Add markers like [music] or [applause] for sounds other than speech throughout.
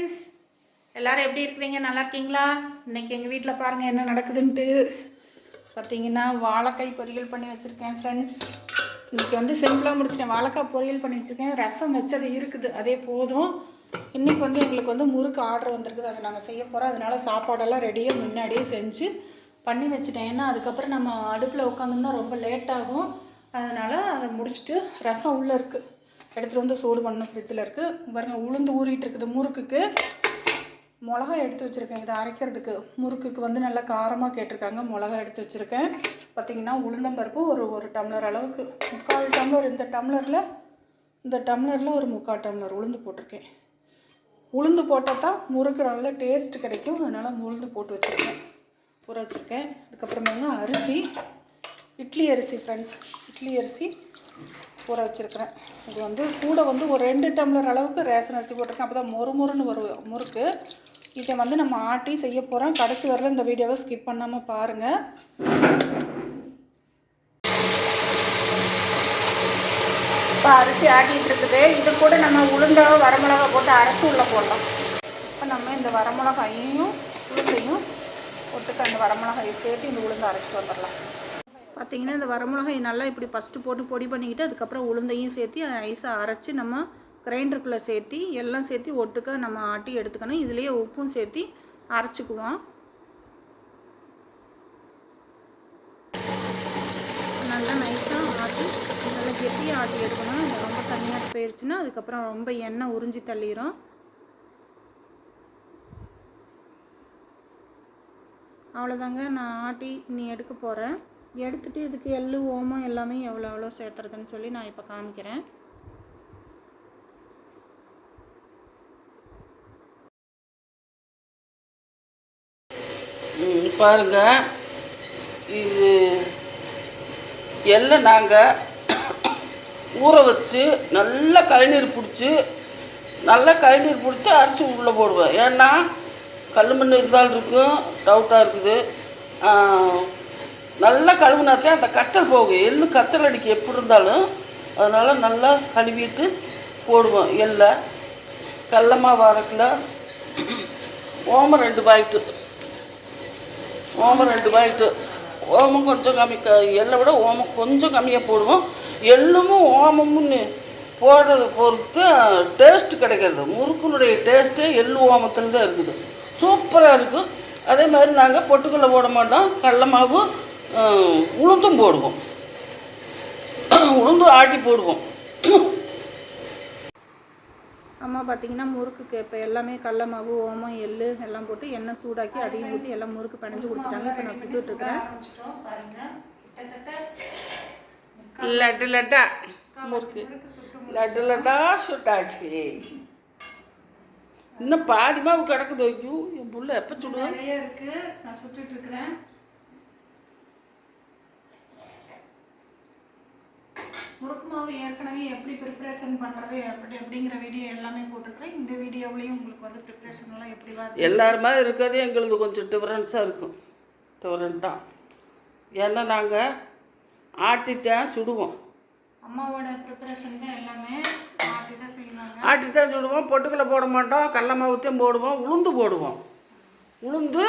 Friends எல்லோரும் எப்படி இருக்கிறீங்க? நல்லா இருக்கீங்களா? இன்னைக்கு எங்கள் வீட்டில் பாருங்கள் என்ன நடக்குதுன்ட்டு. பார்த்தீங்கன்னா வாழைக்காய் பொரியல் பண்ணி வச்சுருக்கேன் ஃப்ரெண்ட்ஸ் இன்றைக்கி வந்து சிம்பிளாக முடிச்சிட்டேன். வாழைக்காய் பொரியல் பண்ணி வச்சுருக்கேன். ரசம் வச்சது இருக்குது. அதே போதும். இன்றைக்கி வந்து எங்களுக்கு வந்து முறுக்கு ஆர்டர் வந்திருக்குது. அதை நாங்கள் செய்ய போகிறோம் அதனால சாப்பாடெல்லாம் ரெடியாக முன்னாடியே செஞ்சு பண்ணி வச்சுட்டேன். ஏன்னா அதுக்கப்புறம் நம்ம அடுப்பில் உட்காந்தோம்னா ரொம்ப லேட்டாகும் அதனால் அதை முடிச்சுட்டு ரசம் உள்ளே இருக்குது எடுத்துகிட்டு வந்து சூடு பண்ணணும் ஃப்ரிட்ஜில் இருக்குது பாருங்க உளுந்து ஊறிட்டு இருக்குது முறுக்குக்கு. மிளகா எடுத்து வச்சுருக்கேன். இதை அரைக்கிறதுக்கு. முறுக்குக்கு வந்து நல்லா காரமாக கேட்டிருக்காங்க. மிளகா எடுத்து வச்சுருக்கேன். பார்த்தீங்கன்னா உளுந்தம்பருப்பு ஒரு ஒரு டம்ளர் அளவுக்கு. முக்கால் டம்ளர். இந்த டம்ளரில் இந்த டம்ளரில் ஒரு முக்கால் டம்ளர் உளுந்து போட்டிருக்கேன். உளுந்து போட்டால் தான் முறுக்கு நல்ல டேஸ்ட் கிடைக்கும். அதனால் உளுந்து போட்டு வச்சுருக்கேன். ஊற வச்சுருக்கேன். அதுக்கப்புறமேங்க அரிசி. இட்லி அரிசி ஃப்ரெண்ட்ஸ் இட்லி அரிசி. ஊற வச்சுருக்கிறேன். இது வந்து கூட வந்து ஒரு ரெண்டு டம்ளர் அளவுக்கு ரேஷன் அரிசி போட்டிருக்கேன். அப்போ தான் மொறு மொறுன்னு வரும் முறுக்கு. இதை வந்து நம்ம ஆட்டி செய்ய போகிறோம் கடைசி வரல இந்த வீடியோவை ஸ்கிப் பண்ணாமல் பாருங்கள் இப்போ அரிசி ஆட்டிகிட்டு இருக்குது. இது கூட நம்ம உளுந்த வரமிளகா போட்டு அரைச்சி உள்ளே போடலாம். இப்போ நம்ம இந்த வரமிளகாயையும் உளுந்தையும் போட்டுக்க அந்த வரமிளகாயை சேர்த்து இந்த உளுந்து அரைச்சிட்டு வந்துடலாம். பார்த்தீங்கன்னா இந்த வரமிளகாய் நல்லா இப்படி ஃபஸ்ட்டு போட்டு பொடி பண்ணிக்கிட்டு அதுக்கப்புறம் உளுந்தையும் சேர்த்து ஐஸாக அரைச்சி நம்ம கிரைண்டருக்குள்ளே சேர்த்து எல்லாம் சேர்த்து ஒட்டுக்க நம்ம ஆட்டி எடுத்துக்கணும். இதுலேயே உப்பும் சேர்த்து அரைச்சிக்குவோம். நல்லா நைஸாக ஆட்டி நல்லா கெட்டியாக ஆட்டி எடுக்கணும். ரொம்ப தண்ணியாக போயிடுச்சுன்னா அதுக்கப்புறம் ரொம்ப எண்ணெய் உறிஞ்சி தள்ளிடும் அவ்வளோதாங்க நான் ஆட்டி நீ எடுக்க போகிறேன் எடுத்துட்டு இதுக்கு எள்ளு ஓமம் எல்லாமே எவ்வளோ எவ்வளோ சேர்த்துறதுன்னு சொல்லி நான் இப்போ காமிக்கிறேன். பாருங்க. இது எல்லாம் நாங்கள் ஊற வச்சு நல்லா கழிநீர் பிடிச்சி நல்லா கழிநீர் பிடிச்சி அரிசி உள்ளே போடுவேன். ஏன்னா கல் மண் இருந்தாலும் இருக்கும் டவுட்டாக இருக்குது. ஆ, கழுவுனாத்தே அந்த கச்சல் போகும். எள்ளு கச்சல் அடிக்க எப்படி இருந்தாலும். அதனால் நல்லா கழுவிட்டு போடுவோம். எள்ளை கடலமாவு அரை கிலோ ஓமம் ரெண்டு பாக்கெட்டு. ஓமம் ரெண்டு பாக்கெட்டு. ஓமம் கொஞ்சம் கம்மி க எள்ளை விட ஓமம் கொஞ்சம் கம்மியாக போடுவோம். எள்ளும் ஓமமும் போடுறது பொறுத்து டேஸ்ட் கிடைக்கிறது. முறுக்குனுடைய டேஸ்ட்டே எள்ளு ஓமத்தில் தான் இருக்குது. சூப்பராக இருக்கும். அதே மாதிரி நாங்கள் பொட்டுக்கல்ல போட மாட்டோம். கடல மாவு உளுந்தும் போடுவோம். உளுந்தும் ஆட்டி போடுவோம். அம்மா பார்த்தீங்கன்னா முறுக்குக்கு இப்போ எல்லாமே கடல மாவு ஓமம் எள்ளு எல்லாம் போட்டு எண்ணெய் சூடாக்கி அதையும் ஊற்றி எல்லாம் முறுக்கு பிணைஞ்சு கொடுத்துட்டாங்க. இப்போ நான் சுட்டுட்டு இருக்கிறேன். லட்டு லட்டா. முறுக்கு. லட்டு லட்டா சுட்டாச்சு. இன்னும் பாதி மாவு கிடக்குது. ஐயோ என் புள்ள எப்போ சுடுவேன் நிறைய இருக்கு. நான் சுட்டுட்டு இருக்கிறேன். முறுக்கு மாவு ஏற்கனவே எப்படி ப்ரிப்பரேஷன் பண்ணுறது எப்படி அப்படிங்கிற வீடியோ எல்லாமே போட்டிருக்கிறேன். இந்த வீடியோவிலையும் உங்களுக்கு வந்து ப்ரிப்பரேஷன் எல்லாம் எப்படி வருது எல்லாருமே இருக்கிறது எங்களுக்கு கொஞ்சம் டிஃப்ரென்ஸாக இருக்கும். டிஃப்ரெண்ட்டாக ஏன்னா நாங்கள் ஆட்டித்தான் சுடுவோம். அம்மாவோட ப்ரிப்பரேஷன் தான் எல்லாமே மாற்றி தான் செய்வாங்க. ஆட்டித்தான் சுடுவோம். பொட்டுக்கல்ல போட மாட்டோம். கடல மாவுத்தையும் போடுவோம். உளுந்து போடுவோம். உளுந்து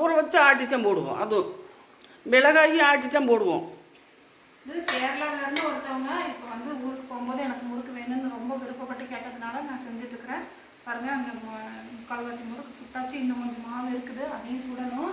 ஊற வச்சு ஆட்டித்தான் போடுவோம். அதுவும். மிளகாயும் ஆட்டித்தான் போடுவோம். இது கேரளாவுல இருந்து ஒருத்தவங்க இப்போ வந்து ஊருக்கு போகும்போது எனக்கு முறுக்கு வேணும்னு ரொம்ப விருப்பப்பட்டு கேட்டதுனால நான் செஞ்சுட்டு இருக்கிறேன் பாருங்க அந்த முக்கால்வாசி முறுக்கு சுட்டாச்சு. இன்னும் கொஞ்சம் மாவு இருக்குது அதையும் சுடணும்.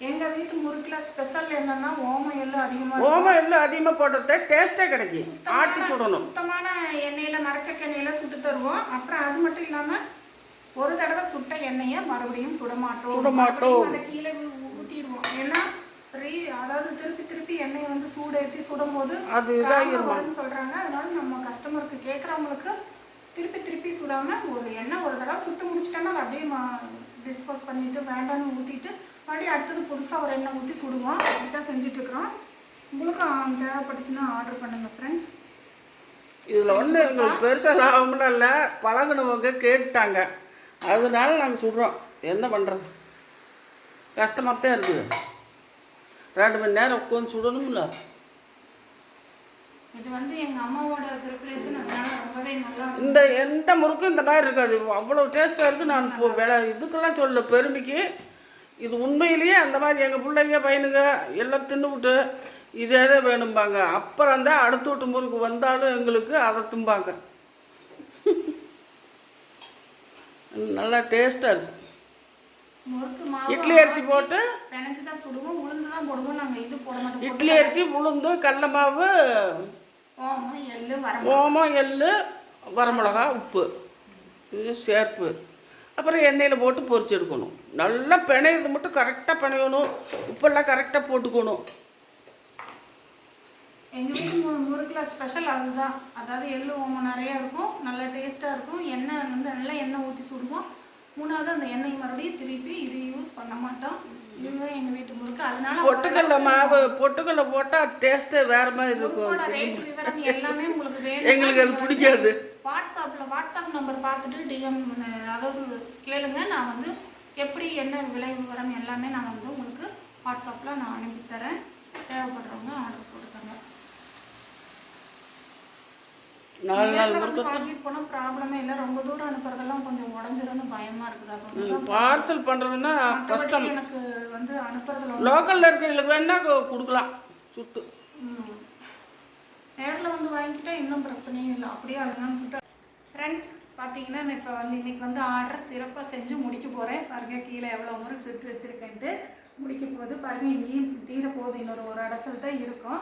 எங்க வீட்டு முறுக்குல ஸ்பெஷல் என்னன்னா ஓமம் எள்ளு அதிகமா ஓமம் எல்லாம் அதிகமாக போடுறத டேஸ்ட்டே கிடைக்கும் ஆட்டி சுடணும். சுத்தமான எண்ணெயில மரச்சக்க எண்ணெயில சுட்டு தருவோம். அப்புறம் அது மட்டும் இல்லாம ஒரு தடவை சுட்ட எண்ணெயை மறுபடியும் சுட மாட்டோம் சுட மாட்டோம். அதை கீழே ஊ- ஊத்திடுவோம் ஏன்னா ரீ அதாவது திருப்பி திருப்பி எண்ணெயை வந்து சூடேற்றி சுடும் போது அது வரும்னு சொல்றாங்க. அதனால நம்ம கஸ்டமருக்கு கேட்குறவங்களுக்கு திருப்பி திருப்பி சுடாம ஒரு எண்ணெய் ஒரு தடவை சுட்டு முடிச்சிட்டோம்னா அதை அப்படியே டிஸ்போஸ் பண்ணிட்டு வேண்டாம்னு ஊற்றிட்டு மறுபடியும் அடுத்தது புதுசாக ஒரு எண்ணெய் ஊற்றி சுடுவோம். அப்படிதான் செஞ்சுட்டு இருக்கிறோம் உங்களுக்கும் தேவைப்பட்டுச்சுன்னா ஆர்டர் பண்ணுங்க ஃப்ரெண்ட்ஸ் இதில் ஒன்றும் எங்களுக்கு பெருசாக லாபம்லாம் இல்லை. பழகுனவங்க கேட்டாங்க அதனால நாங்கள் சுடுறோம். என்ன பண்ணுறது கஷ்டமாக தான் இருக்குது. ரெண்டு மணி நேரம் உட்காந்து சுடணும்ல. இது வந்து எங்கள் அம்மாவோட ப்ரிப்பரேஷன் அதனால ரொம்பவே நல்லா இருக்கும். இந்த எந்த முறுக்கும் இந்த மாதிரி இருக்காது. அவ்வளோ டேஸ்ட்டாக இருக்குது நான் இப்போ வில இதுக்கெல்லாம் சொல்ல பெருமைக்கு இது உண்மையிலேயே அந்த மாதிரி எங்கள் பிள்ளைங்க பையனுங்க எல்லாம் தின்னுவிட்டு இதே தான் வேணும்பாங்க. அப்புறம் தான் அடுத்து விட்டு முறுக்கு வந்தாலும் எங்களுக்கு அதை தும்பாங்க. [laughs] நல்லா டேஸ்ட்டாக மாவு இட்லி அரிசி போட்டு பிணைஞ்சு தான் சுடுவோம் உளுந்து தான் போடுவோம் நாங்கள் இது போட மாட்டோம். இட்லி அரிசி உளுந்து கடல மாவு ஓமம் எள்ளு ஓமம் எள்ளு வரமிளகா உப்பு. இது சேர்ப்பு. அப்புறம் எண்ணெயில் போட்டு பொரிச்சு எடுக்கணும். நல்லா பிணையிறது மட்டும் கரெக்டாக பிணையணும். உப்பெல்லாம் கரெக்டாக போட்டுக்கணும். எங்கள் வீட்டு முறுக்குல ஸ்பெஷல் அதுதான். அதாவது எள்ளு ஓமம் நிறையா இருக்கும். நல்லா டேஸ்ட்டாக இருக்கும். எண்ணெய் வந்து நல்லா எண்ணெய் ஊற்றி சுடுவோம். மூணாவது அந்த எண்ணெய் மறுபடியும் திருப்பி இது யூஸ் பண்ண மாட்டோம். இதுவே எங்கள் வீட்டு முறுக்கு. அதனால பொட்டுக்கடல மாவு பொட்டுக்கடல போட்டால் டேஸ்ட்டே வேறு மாதிரி இருக்கும். ரேட் விவரம் எல்லாமே உங்களுக்கு வேணும். எங்களுக்கு அது பிடிக்காது. வாட்ஸ்அப்பில் வாட்ஸ்அப் நம்பர் பார்த்துட்டு டிஎம் அதாவது கேளுங்க. நான் வந்து எப்படி என்ன விலை விவரம் எல்லாமே நான் வந்து உங்களுக்கு வாட்ஸ்அப்பில் நான் அனுப்பி தரேன் தேவைப்படுறவங்க ஆர்டர் போட்டுக்கோங்க நாலு நாள் போனால் ப்ராப்ளமே இல்லை? ரொம்ப தூரம் அனுப்புறதெல்லாம் கொஞ்சம் உடஞ்சிரும்னு பயமா இருக்குது. பார்சல் பண்ணுறதுன்னா கஷ்டம். எனக்கு வந்து அனுப்புறதுல லோக்கலில் இருக்கிறவங்களுக்கு வேணால் கொடுக்கலாம். சுட்டு. நேரில் வந்து வாங்கிக்கிட்டா இன்னும் பிரச்சனையும் இல்லை. அப்படியே அதுதான் சுட்டு ஃப்ரெண்ட்ஸ் பார்த்தீங்கன்னா நான் இப்போ வந்து இன்னைக்கு வந்து ஆர்டர் சிறப்பாக செஞ்சு முடிக்க போகிறேன் பாருங்க கீழே எவ்வளோ முறுக்கு சுட்டு வச்சுருக்கேன்ட்டு முடிக்க போகுது. பாருங்க இங்கேயும் தீர போகுது இன்னொரு ஒரு அடசல் தான் இருக்கும்.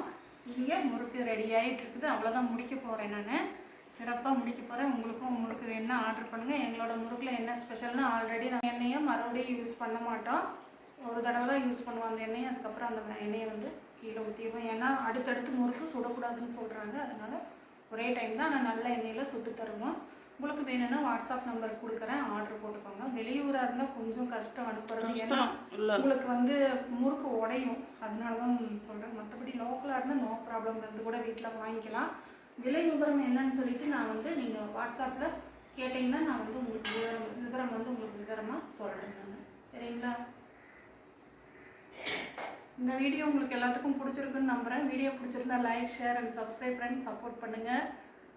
இங்கே முறுக்கு ரெடி ஆகிட்டு இருக்குது. அவ்வளோதான் முடிக்க போகிறேன் நான். சிறப்பாக முடிக்க போகிறேன் உங்களுக்கும் உங்களுக்கு வேணா ஆர்டர் பண்ணுங்கள் எங்களோட முறுக்கில் என்ன ஸ்பெஷல்னு ஆல்ரெடி நான் எண்ணெயை மறுபடியும் யூஸ் பண்ண மாட்டோம். ஒரு தடவை தான் யூஸ் பண்ணுவோம் அந்த எண்ணெயை. அதுக்கப்புறம் அந்த எண்ணெயை வந்து கீழே ஊற்றிடுவோம் ஏன்னா அடுத்தடுத்து முறுக்கு சுடக்கூடாதுன்னு சொல்கிறாங்க அதனால் ஒரே டைம் தான் நான் நல்ல எண்ணெயில் சுட்டு தருவோம் உங்களுக்கு வேணும்னா வாட்ஸ்அப் நம்பர் கொடுக்குறேன் ஆர்டர் போட்டுக்கோங்க. வெளியூராக இருந்தால் கொஞ்சம் கஷ்டம் அனுப்புறது ஏன்னா உங்களுக்கு வந்து முறுக்கு உடையும். அதனால தான் சொல்கிறேன் மற்றபடி லோக்கலாக இருந்தால் நோ ப்ராப்ளம் வந்து கூட வீட்டில் வாங்கிக்கலாம். விலை விவரம் என்னன்னு சொல்லிட்டு நான் வந்து நீங்கள் வாட்ஸ்அப்பில் கேட்டிங்கன்னா நான் வந்து உங்களுக்கு விவரம் விவரம் வந்து உங்களுக்கு விவரமாக சொல்கிறேன் நான். சரிங்களா? இந்த வீடியோ உங்களுக்கு எல்லாத்துக்கும் பிடிச்சிருக்குன்னு நம்புகிறேன் வீடியோ பிடிச்சிருந்தா லைக் ஷேர் அண்ட் சப்ஸ்கிரைப் பண்ணி சப்போர்ட் பண்ணுங்கள்